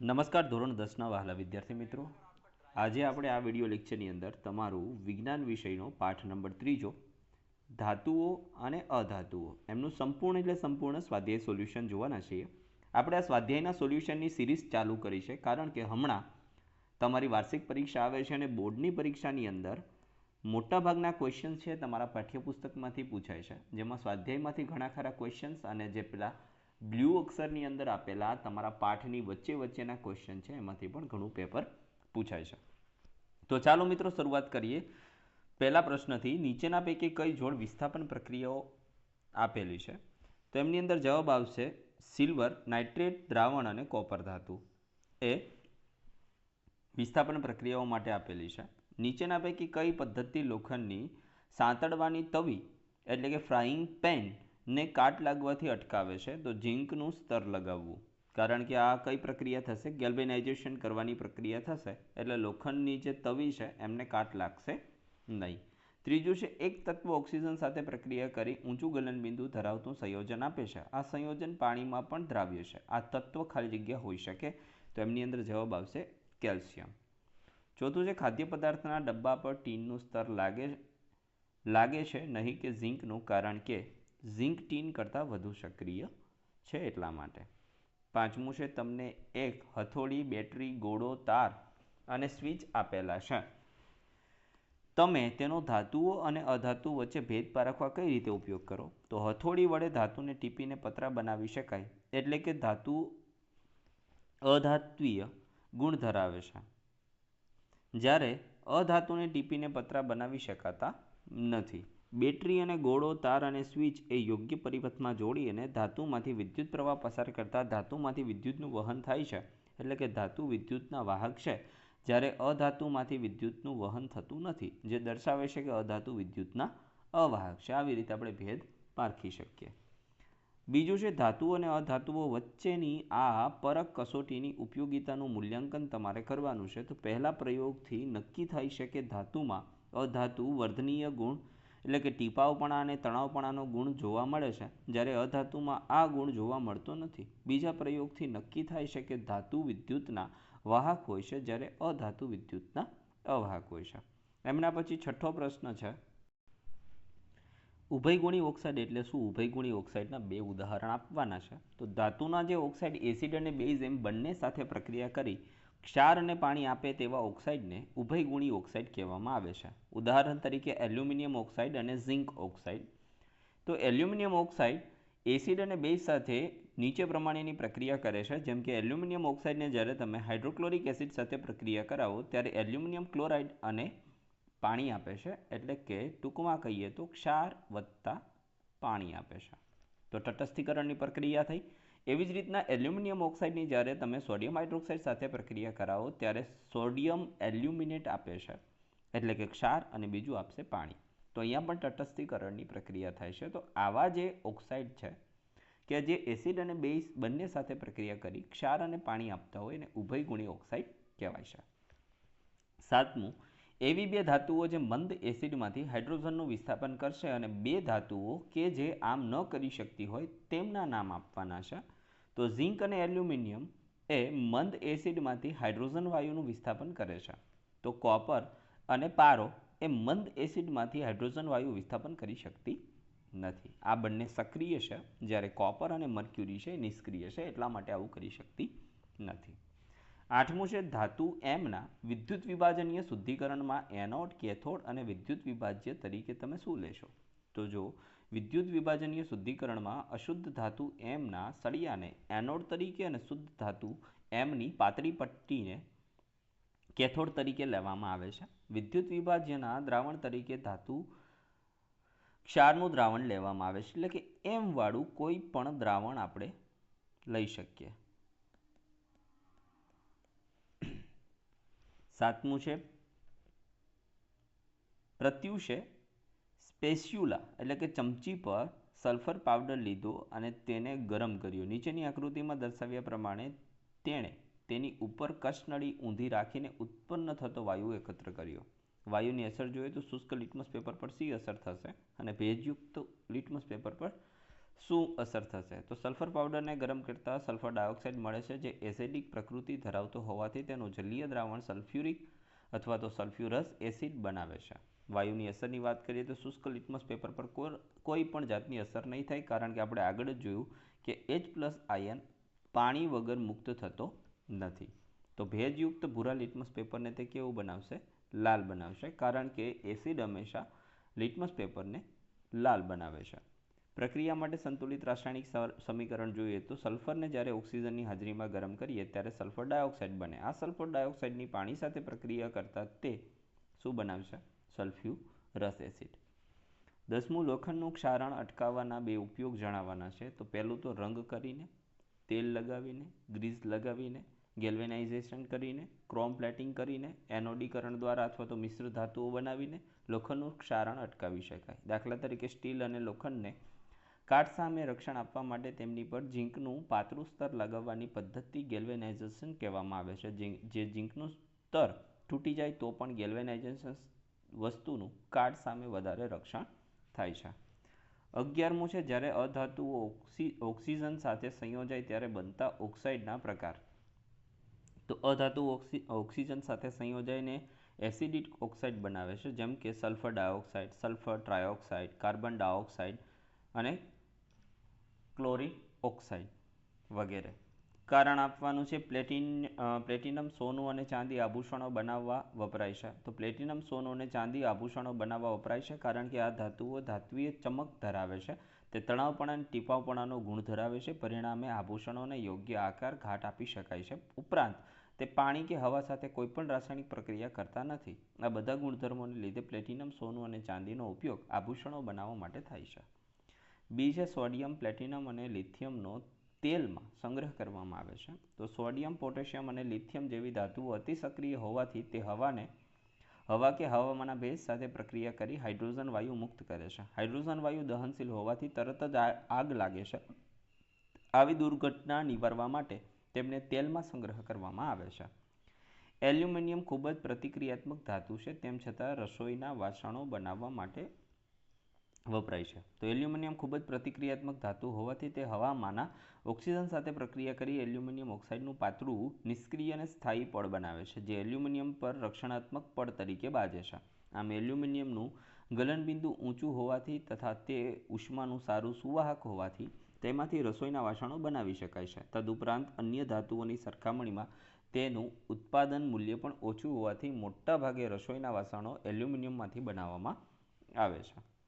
નમસ્કાર, ધોરણ દસના વહાલા વિદ્યાર્થી મિત્રો. આજે આપણે આ વિડિયો લેક્ચરની અંદર તમારું વિજ્ઞાન વિષયનો પાઠ નંબર ત્રીજો, ધાતુઓ અને અધાતુઓ. એમનું સંપૂર્ણ એટલે સંપૂર્ણ સ્વાધ્યાય સોલ્યુશન જોવાના છીએ આપણે આ સ્વાધ્યાયના સોલ્યુશનની સિરીઝ ચાલુ કરી છે, કારણ કે હમણાં તમારી વાર્ષિક પરીક્ષા આવે છે અને બોર્ડની પરીક્ષાની અંદર મોટાભાગના ક્વેશ્ચન છે તમારા પાઠ્યપુસ્તકમાંથી પૂછાય છે. જેમાં સ્વાધ્યાયમાંથી ઘણા ખરા ક્વેશ્ચન્સ અને જે પેલા બ્લુ અક્ષરની અંદર આપેલા તમારા પાઠની વચ્ચે વચ્ચેના ક્વેશ્ચન છે, એમાંથી પણ ઘણું પેપર પૂછાય છે. તો ચાલો મિત્રો શરૂઆત કરીએ. પહેલા પ્રશ્નથી નીચેના પૈકી કઈ જોડ વિસ્થાપન પ્રક્રિયાઓ આપેલી છે? તો એમની અંદર જવાબ આવશે સિલ્વર, નાઇટ્રેટ, દ્રાવણ અને કોપર ધાતુ. એ વિસ્થાપન પ્રક્રિયાઓ માટે આપેલી છે. નીચેના પૈકી કઈ પદ્ધતિ લોખંડની સાંતળવાની તવી, એટલે કે ફ્રાઈંગ પેન ને કાટ લાગવાથી અટકાવે છે, તો ઝીંકનું સ્તર લગાવવું. કારણ કે આ કઈ પ્રક્રિયા થશે? ગેલ્બેનાઇઝેશન કરવાની પ્રક્રિયા થશે, એટલે લોખંડની જે તવી છે, એમને કાટ લાગશે નહીં. ત્રીજું છે, એક તત્વ ઓક્સિજન સાથે પ્રક્રિયા કરી ઊંચું ગલનબિંદુ ધરાવતું સંયોજન આપે છે. આ સંયોજન પાણીમાં પણ દ્રાવ્ય છે. આ તત્વ ખાલી જગ્યા હોઈ શકે, તો એમની અંદર જવાબ આવશે કેલ્શિયમ. ચોથું છે, ખાદ્ય પદાર્થના ડબ્બા પર ટીનનું સ્તર લાગે લાગે છે નહીં કે ઝીંકનું, કારણ કે ઝીંક ટીન કરતાં વધુ સક્રિય છે એટલા માટે. પાંચમું છે, તમને એક હથોડી, બેટરી, ગોળો, તાર અને સ્વિચ આપેલા છે. તમે તેનો ધાતુઓ અને અધાતુ વચ્ચે ભેદ પારખવા કઈ રીતે ઉપયોગ કરો? તો હથોડી વડે ધાતુને ટીપીને પતરા બનાવી શકાય, એટલે કે ધાતુ અધાત્વીય ગુણ ધરાવે છે. જ્યારે અધાતુને ટીપીને પતરા બનાવી શકાતા નથી. બેટરી અને ગોળો, તાર અને સ્વિચ એ યોગ્ય પરિપથમાં જોડી અને ધાતુમાંથી વિદ્યુત પ્રવાહ પસાર કરતા ધાતુમાંથી વિદ્યુતનું વહન થાય છે. એટલે કે ધાતુ વિદ્યુતના વાહક છે. જ્યારે અધાતુમાંથી વિદ્યુતનું વહન થતું નથી, જે દર્શાવે છે કે અધાતુ વિદ્યુતના અવાહક છે. આવી રીતે આપણે ભેદ પારખી શકીએ. બીજું છે, ધાતુ અને અધાતુઓ વચ્ચેની આ પરક કસોટીની ઉપયોગિતાનું મૂલ્યાંકન તમારે કરવાનું છે. તો પહેલા પ્રયોગથી નક્કી થાય છે કે ધાતુમાં અધાતુ વર્ધનીય ગુણ એટલે કે ટીપાવપણા અને તણાવપણાનો ગુણ જોવા મળે છે. જ્યારે અધાતુમાં આ ગુણ જોવા મળતો નથી, બીજા પ્રયોગથી નક્કી થાય છે કે ધાતુ વિદ્યુતના વાહક હોય છે જ્યારે અધાતુ વિદ્યુતના અવાહક હોય છે. એમના પછી છઠ્ઠો પ્રશ્ન છે. ઉભયગુણી ઓક્સાઇડ એટલે શું? ઉભયગુણી ઓક્સાઇડના બે ઉદાહરણ આપવાના છે. તો ધાતુના જે ઓક્સાઇડ એસિડ અને બેઝ એમ બંને સાથે પ્રક્રિયા કરી ક્ષાર અને પાણી આપે તેવા ઓક્સાઇડને ઉભયગુણી ઓક્સાઇડ કહેવામાં આવે છે. ઉદાહરણ તરીકે એલ્યુમિનિયમ ઓક્સાઇડ અને ઝિંક ઓક્સાઇડ. તો એલ્યુમિનિયમ ઓક્સાઇડ એસિડ અને બેઝ સાથે નીચે પ્રમાણેની પ્રક્રિયા કરે છે. જેમ કે એલ્યુમિનિયમ ઓક્સાઇડને જ્યારે તમે હાઇડ્રોક્લોરિક એસિડ સાથે પ્રક્રિયા કરાવો ત્યારે એલ્યુમિનિયમ ક્લોરાઇડ અને પાણી આપે છે. એટલે કે ટૂંકમાં કહીએ તો ક્ષાર વત્તા પાણી આપે છે. તો તટસ્થીકરણની પ્રક્રિયા થઈ. એવી જ રીતના એલ્યુમિનિયમ ઓક્સાઇડની જ્યારે તમે સોડિયમ હાઇડ્રોક્સાઇડ સાથે પ્રક્રિયા કરાવો ત્યારે સોડિયમ એલ્યુમિનેટ આપે છે. એટલે કે ક્ષાર અને બીજું આપશે પાણી. તો અહીંયા પણ તટસ્થીકરણની પ્રક્રિયા થાય છે. તો આવા જે ઓક્સાઇડ છે કે જે એસિડ અને બેઝ બંને સાથે પ્રક્રિયા કરી ક્ષાર અને પાણી આપતા હોય એને ઉભયગુણી ઓક્સાઇડ કહેવાય છે. સાતમું એવી બે ધાતુઓ જે મંદ એસિડમાંથી હાઇડ્રોજનનું વિસ્થાપન કરશે અને બે ધાતુઓ કે જે આમ ન કરી શકતી હોય તેમના નામ આપવાના છે. તો ઝિંક અને એલ્યુમિનિયમ એ મંદ એસિડમાંથી હાઇડ્રોજન વાયુનું વિસ્થાપન કરે છે. તો કોપર અને પારો એ મંદ એસિડમાંથી હાઇડ્રોજન વાયુ વિસ્થાપન કરી શકતી નથી. આ બંને સક્રિય છે. જ્યારે કોપર અને મર્ક્યુરી છે નિષ્ક્રિય છે, એટલા માટે આવું કરી શકતી નથી. આઠમું છે ધાતુ એમના વિદ્યુત વિભાજનીય શુદ્ધિકરણમાં એનોડ, કેથોડ અને વિદ્યુત વિભાજ્ય તરીકે તમે શું લેશો? તો જો વિદ્યુત વિભાજનીય શુદ્ધિકરણમાં અશુદ્ધ ધાતુ એમના સળિયાને એનોડ તરીકે અને શુદ્ધ ધાતુ એમની પાતળી પટ્ટીને કેથોડ તરીકે લેવામાં આવે છે. વિદ્યુત વિભાજ્યના દ્રાવણ તરીકે ધાતુ ક્ષારનું દ્રાવણ લેવામાં આવે છે. એટલે કે એમ વાળું કોઈ પણ દ્રાવણ આપણે લઈ શકીએ. સાતમું છે. પ્રત્યુષે સ્પેસ્યુલા, એટલે કે ચમચી પર સલ્ફર પાવડર લીધો અને તેને ગરમ કર્યો. નીચેની આકૃતિમાં દર્શાવ્યા પ્રમાણે તેણે તેની ઉપર કશનળી ઊંધી રાખીને ઉત્પન્ન થતો વાયુ એકત્ર કર્યો. વાયુની અસર જોઈએ તો શુષ્ક લિટમસ પેપર પર સી અસર થશે અને ભેજયુક્ત લિટમસ પેપર પર શું અસર થશે? તો સલ્ફર પાવડરને ગરમ કરતાં સલ્ફર ડાયોક્સાઇડ મળે છે, જે એસિડિક પ્રકૃતિ ધરાવતો હોવાથી તેનું જલીય દ્રાવણ સલ્ફ્યુરિક અથવા તો સલ્ફ્યુરસ એસિડ બનાવે છે. વાયુની અસરની વાત કરીએ તો શુષ્ક લિટમસ પેપર પર કોઈ પણ જાતની અસર નહીં થાય, કારણ કે આપણે આગળ જ જોયું કે એચ પ્લસ આયન પાણી વગર મુક્ત થતો નથી. તો ભેજયુક્ત ભૂરા લિટમસ પેપરને તે કેવું બનાવશે? લાલ બનાવશે, કારણ કે એસિડ હંમેશા લિટમસ પેપરને લાલ બનાવે છે. પ્રક્રિયા માટે સંતુલિત રાસાયણિક સમીકરણ જોઈએ તો સલ્ફરને જ્યારે ઓક્સિજનની હાજરીમાં ગરમ કરીએ ત્યારે સલ્ફર ડાયોક્સાઇડ બને. આ સલ્ફર ડાયોક્સાઇડની પાણી સાથે પ્રક્રિયા કરતાં તે શું બનાવશે સલ્ફ્યુ રસ એસિડ. દસમું, લોખંડનું ક્ષારણ અટકાવવાના બે ઉપયોગ જણાવવાના છે. તો પહેલું તો રંગ કરીને, તેલ લગાવીને ગ્રીઝ લગાવીને, ગેલ્વેનાઇઝેશન કરીને, ક્રોમ પ્લેટિંગ કરીને, એનોડીકરણ દ્વારા અથવા તો મિશ્ર ધાતુઓ બનાવીને લોખંડનું ક્ષારણ અટકાવી શકાય. દાખલા તરીકે સ્ટીલ અને લોખંડને કાટ સામે રક્ષણ આપવા માટે તેમની પર ઝીંકનું પાતળું સ્તર લગાવવાની પદ્ધતિ ગેલ્વેનાઇઝેશન કહેવામાં આવે છે. જે ઝીંકનું સ્તર તૂટી જાય તો પણ ગેલ્વેનાઇઝેશન વસ્તુનું કાટ સામે વધારે રક્ષણ થાય છે. અગિયારમું છે, જ્યારે અધાતુઓ ઓક્સિજન સાથે સંયોજાય ત્યારે બનતા ઓક્સાઇડના પ્રકાર. તો અધાતુ ઓક્સિજન સાથે સંયોજાઈને એસિડિક ઓક્સાઇડ બનાવે છે, જેમ કે sulphur dioxide, sulphur trioxide, carbon dioxide અને ક્લોરિન ઓક્સાઇડ વગેરે. કારણ આપવાનું છે પ્લેટિન પ્લેટિનમ સોનું અને ચાંદી આભૂષણો બનાવવા વપરાય છે. તો પ્લેટિનમ સોનું અને ચાંદી આભૂષણો બનાવવા વપરાય છે કારણ કે આ ધાતુઓ ધાત્વીય ચમક ધરાવે છે. તે તણાવપણા અને ટીપાવપણાનો ગુણ ધરાવે છે. પરિણામે આભૂષણોને યોગ્ય આકાર, ઘાટ આપી શકાય છે. ઉપરાંત, તે પાણી કે હવા સાથે કોઈપણ રાસાયણિક પ્રક્રિયા કરતા નથી. આ બધા ગુણધર્મોને લીધે પ્લેટિનમ સોનું અને ચાંદીનો ઉપયોગ આભૂષણો બનાવવા માટે થાય છે. બી છે સોડિયમ, પ્લેટિનમ અને લિથિયમનો તેલમાં સંગ્રહ કરવામાં આવે છે. તો સોડિયમ, પોટેશિયમ અને લિથિયમ જેવી ધાતુઓ અતિ સક્રિય હોવાથી તે હવાને, હવા કે હવામાંના ભેજ સાથે પ્રક્રિયા કરી હાઇડ્રોજન વાયુ મુક્ત કરે છે. હાઇડ્રોજન વાયુ દહનશીલ હોવાથી તરત જ આગ લાગે છે. આવી દુર્ઘટના નિવારવા માટે તેમને તેલમાં સંગ્રહ કરવામાં આવે છે. એલ્યુમિનિયમ ખૂબ જ પ્રતિક્રિયાત્મક ધાતુ છે, તેમ છતાં રસોઈના વાસણો બનાવવા માટે વપરાય છે. તો એલ્યુમિનિયમ ખૂબ જ પ્રતિક્રિયાત્મક ધાતુ હોવાથી તે હવામાંના ઓક્સિજન સાથે પ્રક્રિયા કરી એલ્યુમિનિયમ ઓક્સાઇડનું પાતળું, નિષ્ક્રિય અને સ્થાયી પડ બનાવે છે, જે એલ્યુમિનિયમ પર રક્ષણાત્મક પડ તરીકે બાજે છે. આમ એલ્યુમિનિયમનું ગલનબિંદુ ઊંચું હોવાથી તથા તે ઉષ્માનું સારું સુવાહક હોવાથી તેમાંથી રસોઈના વાસણો બનાવી શકાય છે. તદુપરાંત અન્ય ધાતુઓની સરખામણીમાં તેનું ઉત્પાદન મૂલ્ય પણ ઓછું હોવાથી મોટાભાગે રસોઈના વાસણો એલ્યુમિનિયમમાંથી બનાવવામાં આવે છે.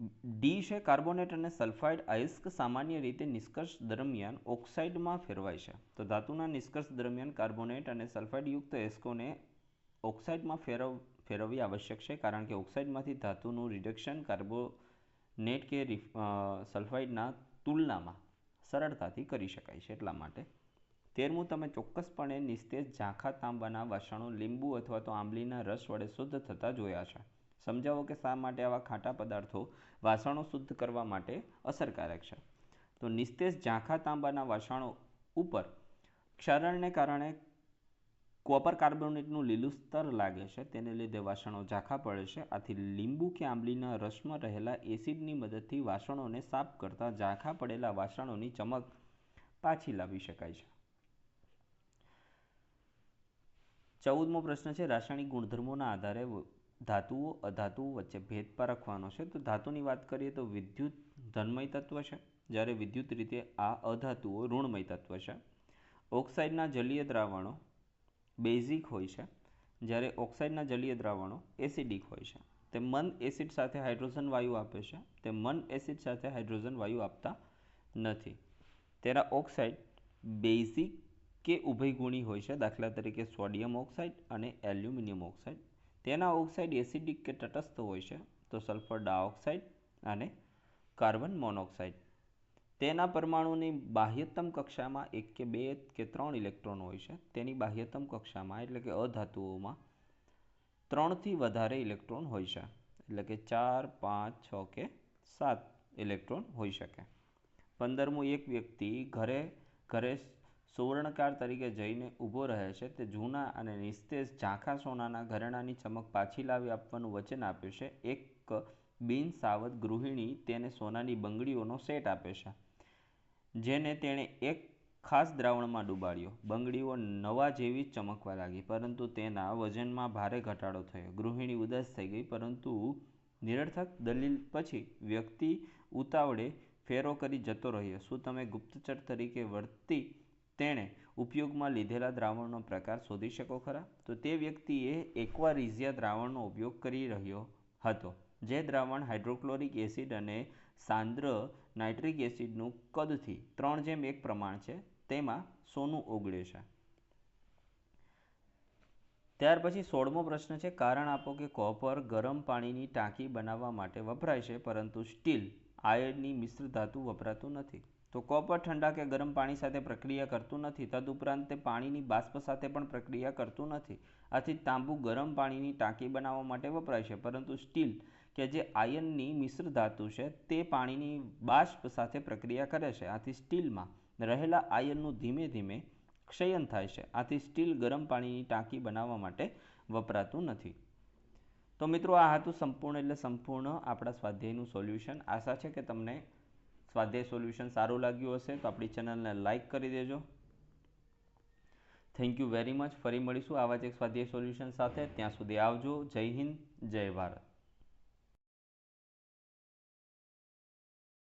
ડી છે કાર્બોનેટ અને સલ્ફાઇડ અયસ્ક સામાન્ય રીતે નિષ્કર્ષ દરમિયાન ઓક્સાઇડમાં ફેરવાય છે. તો ધાતુના નિષ્કર્ષ દરમિયાન કાર્બોનેટ અને સલ્ફાઇડયુક્ત અયસ્કોને ઓક્સાઇડમાં ફેરવ, ફેરવવી આવશ્યક છે, કારણ કે ઓક્સાઇડમાંથી ધાતુનું રિડક્શન કાર્બોનેટ કે સલ્ફાઇડના તુલનામાં સરળતાથી કરી શકાય છે એટલા માટે. તેરમું, તમે ચોક્કસપણે નિસ્તેજ ઝાંખા તાંબાના વાસણો લીંબુ અથવા તો આંબલીના રસ વડે શુદ્ધ થતા જોયા છે. સમજાવો કે શા માટે આવા ખાટા પદાર્થો વાસણો શુદ્ધ કરવા માટે અસરકારક છે? તો નિસ્તેજ ઝાંખા તાંબાના વાસણો ઉપર ક્ષરણને કારણે કોપર કાર્બોનેટનું લીલું સ્તર લાગે છે. તેને લીધે વાસણો ઝાંખા પડે છે. આથી લીંબુ કે આંબલીના રસમાં રહેલા એસિડની મદદથી વાસણોને સાફ કરતા ઝાંખા પડેલા વાસણોની ચમક પાછી લાવી શકાય છે. ચૌદમો પ્રશ્ન છે, રાસાયણિક ગુણધર્મોના આધારે ધાતુઓ, અધાતુઓ વચ્ચે ભેદ પારખવાનો છે. તો ધાતુની વાત કરીએ તો વિદ્યુત ધનમય તત્વ છે. જ્યારે વિદ્યુત રીતે આ અધાતુઓ ઋણમય તત્વ છે. ઓક્સાઇડના જલીય દ્રાવણો બેઝિક હોય છે. જ્યારે ઓક્સાઇડના જલીય દ્રાવણો એસિડિક હોય છે. તે મંદ એસિડ સાથે હાઇડ્રોજન વાયુ આપે છે. તે મંદ એસિડ સાથે હાઇડ્રોજન વાયુ આપતા નથી. તેના ઓક્સાઇડ બેઝિક કે ઉભયગુણી હોય છે. દાખલા તરીકે સોડિયમ ઓક્સાઇડ અને એલ્યુમિનિયમ ઓક્સાઇડ. તેના ઓક્સાઇડ એસિડિક કે તટસ્થ હોય છે, તો સલ્ફર ડાયોક્સાઇડ અને કાર્બન મોનોક્સાઇડ. તેના પરમાણુની બાહ્યતમ કક્ષામાં એક કે બે કે ત્રણ ઇલેક્ટ્રોન હોય છે. તેની બાહ્યતમ કક્ષામાં એટલે કે અધાતુઓમાં ત્રણથી વધારે ઇલેક્ટ્રોન હોય છે. એટલે કે ચાર, પાંચ, છ કે સાત ઇલેક્ટ્રોન હોઈ શકે. પંદરમું એક વ્યક્તિ ઘરે ઘરે સુવર્ણકાર તરીકે જઈને ઊભો રહે છે, તે જૂના અને નિસ્તેજ ઝાંખા સોનાના ઘરેણાંની ચમક પાછી લાવી આપવાનું વચન આપ્યું છે. એક બિન સાવધ ગૃહિણી તેને સોનાની બંગડીઓનો સેટ આપે છે, જેને તેણે એક ખાસ દ્રાવણમાં ડૂબાડ્યો. બંગડીઓ નવા જેવી ચમકવા લાગી, પરંતુ તેના વજનમાં ભારે ઘટાડો થયો. ગૃહિણી ઉદાસ થઈ ગઈ, પરંતુ નિરર્થક દલીલ પછી વ્યક્તિ ઉતાવળે ફેરો કરી જતો રહ્યો. શું તમે ગુપ્તચર તરીકે વર્તી તેણે ઉપયોગમાં લીધેલા દ્રાવણનો પ્રકાર શોધી શકો ખરા? તો તે વ્યક્તિએ એક્વારિઝિયા દ્રાવણનો ઉપયોગ કરી રહ્યો હતો, જે દ્રાવણ હાઇડ્રોક્લોરિક એસિડ અને સાંદ્ર નાઇટ્રિક એસિડનું કદથી ત્રણ જેમ એક પ્રમાણ છે, તેમાં સોનું ઓગળે છે. ત્યાર પછી સોળમો પ્રશ્ન છે, કારણ આપો કે કોપર ગરમ પાણીની ટાંકી બનાવવા માટે વપરાય છે, પરંતુ સ્ટીલ આયર્નની મિશ્ર ધાતુ વપરાતું નથી. તો કોપર ઠંડા કે ગરમ પાણી સાથે પ્રક્રિયા કરતું નથી. તદુપરાંત તે પાણીની બાષ્પ સાથે પણ પ્રક્રિયા કરતું નથી. આથી તાંબુ ગરમ પાણીની ટાંકી બનાવવા માટે વપરાય છે. પરંતુ સ્ટીલ, કે જે આયનની મિશ્ર ધાતુ છે, તે પાણીની બાષ્પ સાથે પ્રક્રિયા કરે છે. આથી સ્ટીલમાં રહેલા આયનનું ધીમે ધીમે ક્ષયન થાય છે. આથી સ્ટીલ ગરમ પાણીની ટાંકી બનાવવા માટે વપરાતું નથી. તો મિત્રો, આ હતું સંપૂર્ણ એટલે સંપૂર્ણ આપણા સ્વાધ્યાયનું સોલ્યુશન. આશા છે કે તમને સ્વાધ્યાય સોલ્યુશન સારું લાગ્યું હશે તો આપણી ચેનલને લાઇક કરી દેજો. થેન્ક યુ વેરી મચ ફરી મળીશું આવા જ એક સ્વાધ્યાય સોલ્યુશન સાથે. ત્યાં સુધી આવજો. જય હિન્દ. જય ભારત.